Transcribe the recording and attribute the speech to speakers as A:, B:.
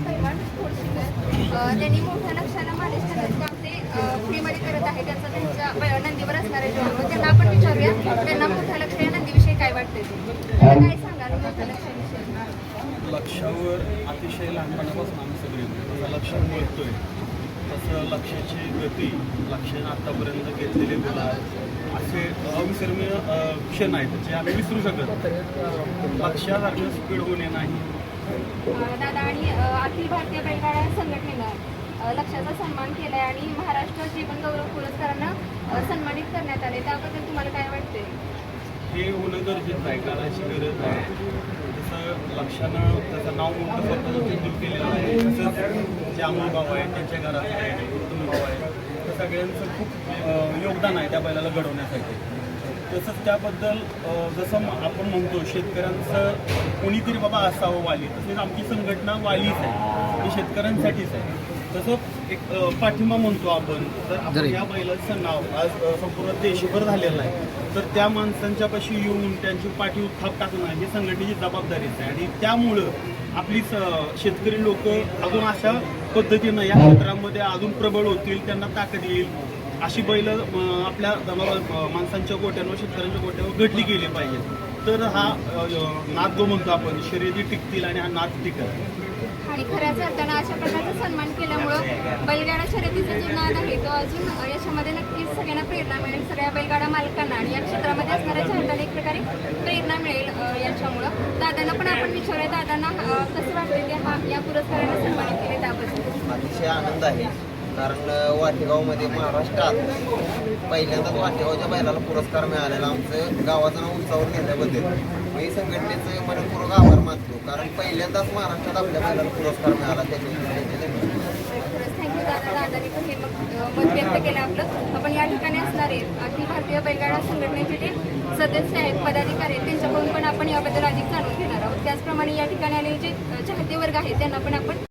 A: पैलवान त्यांनी मोठ्या काम ते फ्रीमध्ये करत आहे. त्याचा त्यांच्या नंदीवर असणारे मग त्यांना आपण विचारूया त्यांना मोठ्या लक्ष या नंदीविषयी काय वाटते काय सांगाल मोठ्या लक्षाविषयी?
B: लक्षावर अतिशय लहानपणापासून आम्ही सगळे जसं लक्ष बोलतोय तसं लक्षाची गती लक्षाने आत्तापर्यंत घेतलेले गुलाब असे अविस्मरणीय अ, क्षण आहेत जे आम्ही विसरू शकत. लक्षासारखं स्पीड होणे नाही.
A: अखिल भारतीय बैलगाडा संघटनेनं लक्षाचा सन्मान केलाय आणि महाराष्ट्र जीवन गौरव पुरस्कारांना सन्मानित करण्यात आले त्याबद्दल तुम्हाला काय वाटते
B: हे होणं गरजेचं आहे करायची गरज आहे जसं लक्षानं त्याचं नाव मोठं स्वतःचं चिंतन केलेलं आहे तसंच जे अमोल भाऊ आहे त्यांच्या घरात आहे उत्तम भाऊ आहे त्या सगळ्यांचं खूप योगदान आहे त्या बैलाला घडवण्यासाठी. तसंच त्याबद्दल जसं आपण म्हणतो शेतकऱ्यांचं कोणीतरी बाबा असावं वाली. तसेच आमची संघटना वालीच आहे. ती शेतकऱ्यांसाठीच आहे. तसं एक पाठिंबा म्हणतो आपण. तर आपण या बैलाचं नाव आज संपूर्ण देशभर झालेलं आहे तर त्या माणसांच्या पाशी येऊन त्यांची पाठी थाप टाकणं ही संघटनेची जबाबदारीच आहे. आणि त्यामुळं आपली शेतकरी लोक अजून अशा पद्धतीनं या क्षेत्रामध्ये अजून प्रबळ होतील त्यांना ताकद येईल. अशी बैल आपल्या जनावर माणसांच्या गोट्यांवर शेतकऱ्यांच्या गोट्यावर घडली गेली पाहिजे. तर हा नाद जो म्हणतो आपण शर्यती टिकतील आणि हा नाद टिकल.
A: आणि खऱ्याच अर्थानं अशा प्रकारचा सन्मान केल्यामुळं बैलगाडा शर्यतीचा जो नाद आहे तो अजून याच्यामध्ये नक्कीच सगळ्यांना प्रेरणा मिळेल. सगळ्या बैलगाडा मालकांना आणि या क्षेत्रामध्ये असणाऱ्या चाहत्यांना एक प्रकारे प्रेरणा मिळेल याच्यामुळं. दादांना पण आपण विचारूया दादांना कसं वाटतं की हा या पुरस्काराने सन्मानित केले त्याबद्दल?
C: अतिशय आनंद आहे. कारण वाटेगावमध्ये महाराष्ट्रात पहिल्यांदाच वाटेगावच्या बैलाला पुरस्कार मिळालेला. आमचं गावाचं नाव उंचावर नेल्याबद्दल मी संघटनेचं मनपूर्वक आभार मानतो. कारण पहिल्यांदाच महाराष्ट्रात आपल्या बैलाला पुरस्कार मिळाला त्याच्याबद्दल
A: थँक्यू मत व्यक्त केलं आपलं. आपण या ठिकाणी असणारे अखिल भारतीय बैलगाडा संघटनेचे जे सदस्य आहेत पदाधिकारी आहेत त्यांच्याकडून पण आपण याबद्दल अधिक जाणून घेणार आहोत. त्याचप्रमाणे या ठिकाणी आलेले जे चाहते वर्ग आहेत त्यांना पण आपण